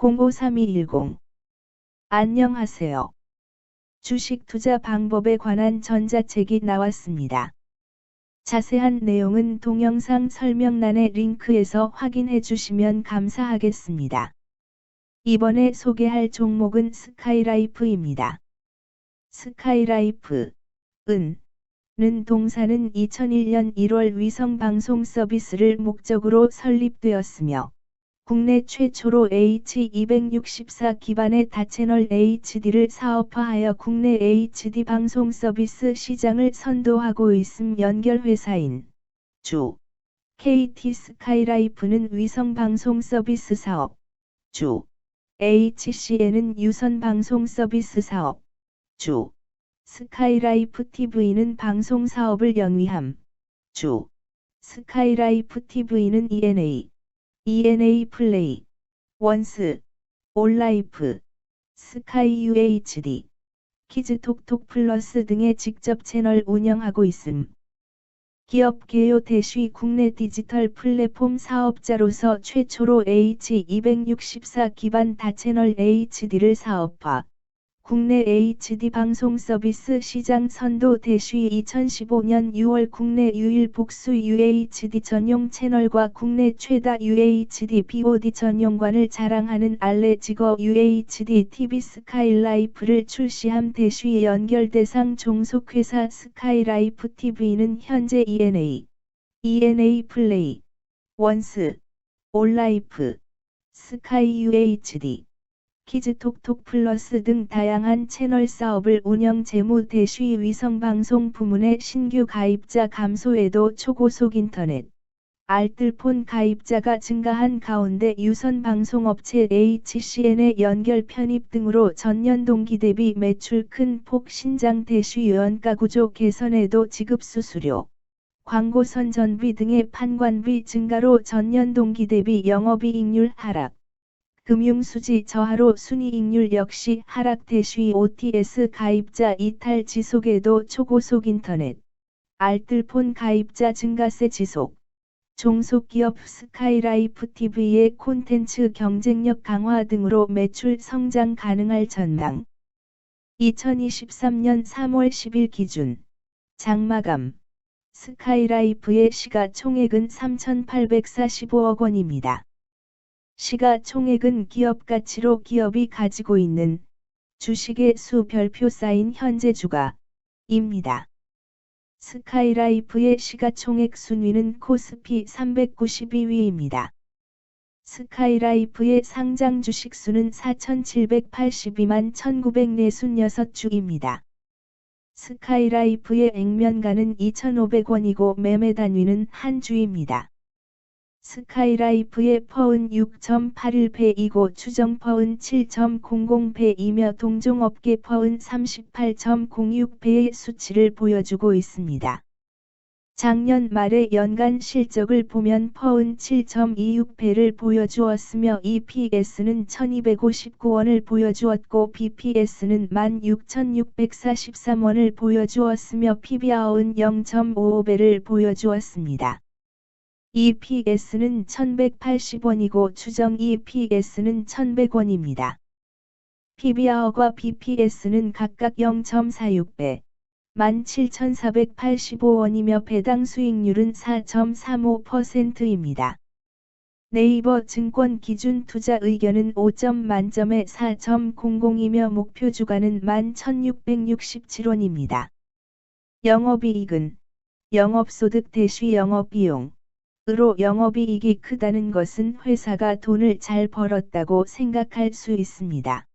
053210 안녕하세요. 주식 투자 방법에 관한 전자책이 나왔습니다. 자세한 내용은 동영상 설명란의 링크에서 확인해 주시면 감사하겠습니다. 이번에 소개할 종목은 스카이라이프입니다. 스카이라이프, 은, 는 동사는 2001년 1월 위성 방송 서비스를 목적으로 설립되었으며, 국내 최초로 H264 기반의 다채널 HD를 사업화하여 국내 HD 방송 서비스 시장을 선도하고 있음 연결 회사인 주 KT 스카이라이프는 위성 방송 서비스 사업 주 HCN은 유선 방송 서비스 사업 주 스카이라이프 TV는 방송 사업을 영위함 주 스카이라이프 TV는 ENA ENA 플레이, 원스, 올라이프, 스카이 UHD, 키즈톡톡 플러스 등의 직접 채널 운영하고 있음. 기업 개요 대쉬 국내 디지털 플랫폼 사업자로서 최초로 H264 기반 다채널 HD를 사업화, 국내 HD 방송 서비스 시장 선도 대쉬 2015년 6월 국내 유일 복수 UHD 전용 채널과 국내 최다 UHD BOD 전용관을 자랑하는 알레지거 UHD TV 스카이라이프를 출시함 대쉬 연결 대상 종속회사 스카이라이프 TV는 현재 ENA, ENA 플레이, 원스, 올라이프, 스카이 UHD 키즈톡톡 플러스 등 다양한 채널 사업을 운영 재무 대쉬 위성방송 부문의 신규 가입자 감소에도 초고속 인터넷, 알뜰폰 가입자가 증가한 가운데 유선 방송업체 HCN의 연결 편입 등으로 전년 동기 대비 매출 큰 폭 신장 대쉬 연가 구조 개선에도 지급 수수료, 광고 선 전비 등의 판관비 증가로 전년 동기 대비 영업이익률 하락. 금융수지 저하로 순이익률 역시 하락 대쉬 OTS 가입자 이탈 지속에도 초고속 인터넷, 알뜰폰 가입자 증가세 지속, 종속기업 스카이라이프 TV의 콘텐츠 경쟁력 강화 등으로 매출 성장 가능할 전망. 2023년 3월 10일 기준 장마감 스카이라이프의 시가총액은 3,845억 원입니다. 시가총액은 기업 가치로 기업이 가지고 있는 주식의 수 별표 쌓인 현재 주가입니다. 스카이라이프의 시가총액 순위는 코스피 392위입니다. 스카이라이프의 상장 주식 수는 4,782만 1,946주입니다. 스카이라이프의 액면가는 2,500원이고 매매 단위는 한 주입니다. 스카이라이프의 퍼은 6.81배이고 추정 퍼은 7.00배이며 동종업계 퍼은 38.06배의 수치를 보여주고 있습니다. 작년 말의 연간 실적을 보면 퍼은 7.26배를 보여주었으며 EPS는 1259원을 보여주었고 BPS는 16,643원을 보여주었으며 PBR은 0.55배를 보여주었습니다. EPS는 1180원이고 추정 EPS는 1100원입니다. PBR과 BPS는 각각 0.46배, 17,485원이며 배당 수익률은 4.35%입니다. 네이버 증권 기준 투자 의견은 5점 만점에 4.00이며 목표 주가는 11,667원입니다. 영업이익은 영업소득 대시 영업비용 으로 영업이익이 크다는 것은 회사가 돈을 잘 벌었다고 생각할 수 있습니다.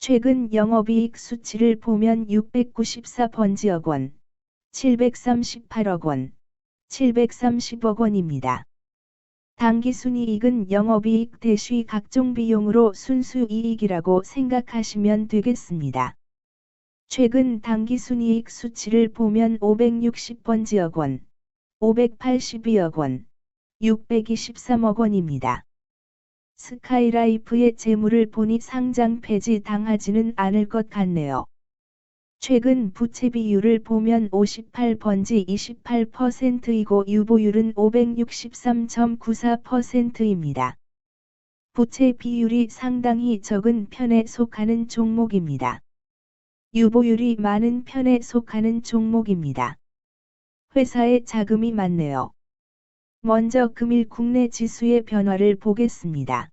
최근 영업이익 수치를 보면 694번지억 원, 738억 원, 730억 원입니다. 당기순이익은 영업이익 대시 각종 비용으로 순수이익이라고 생각하시면 되겠습니다. 최근 당기순이익 수치를 보면 560번지억 원, 582억 원, 623억 원입니다. 스카이라이프의 재물을 보니 상장 폐지 당하지는 않을 것 같네요. 최근 부채 비율을 보면 58번지 28%이고 유보율은 563.94%입니다. 부채 비율이 상당히 적은 편에 속하는 종목입니다. 유보율이 많은 편에 속하는 종목입니다. 회사에 자금이 많네요. 먼저 금일 국내 지수의 변화를 보겠습니다.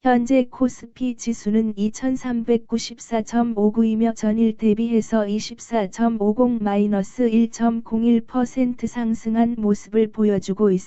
현재 코스피 지수는 2394.59이며 전일 대비해서 24.50-1.01% 상승한 모습을 보여주고 있습니다.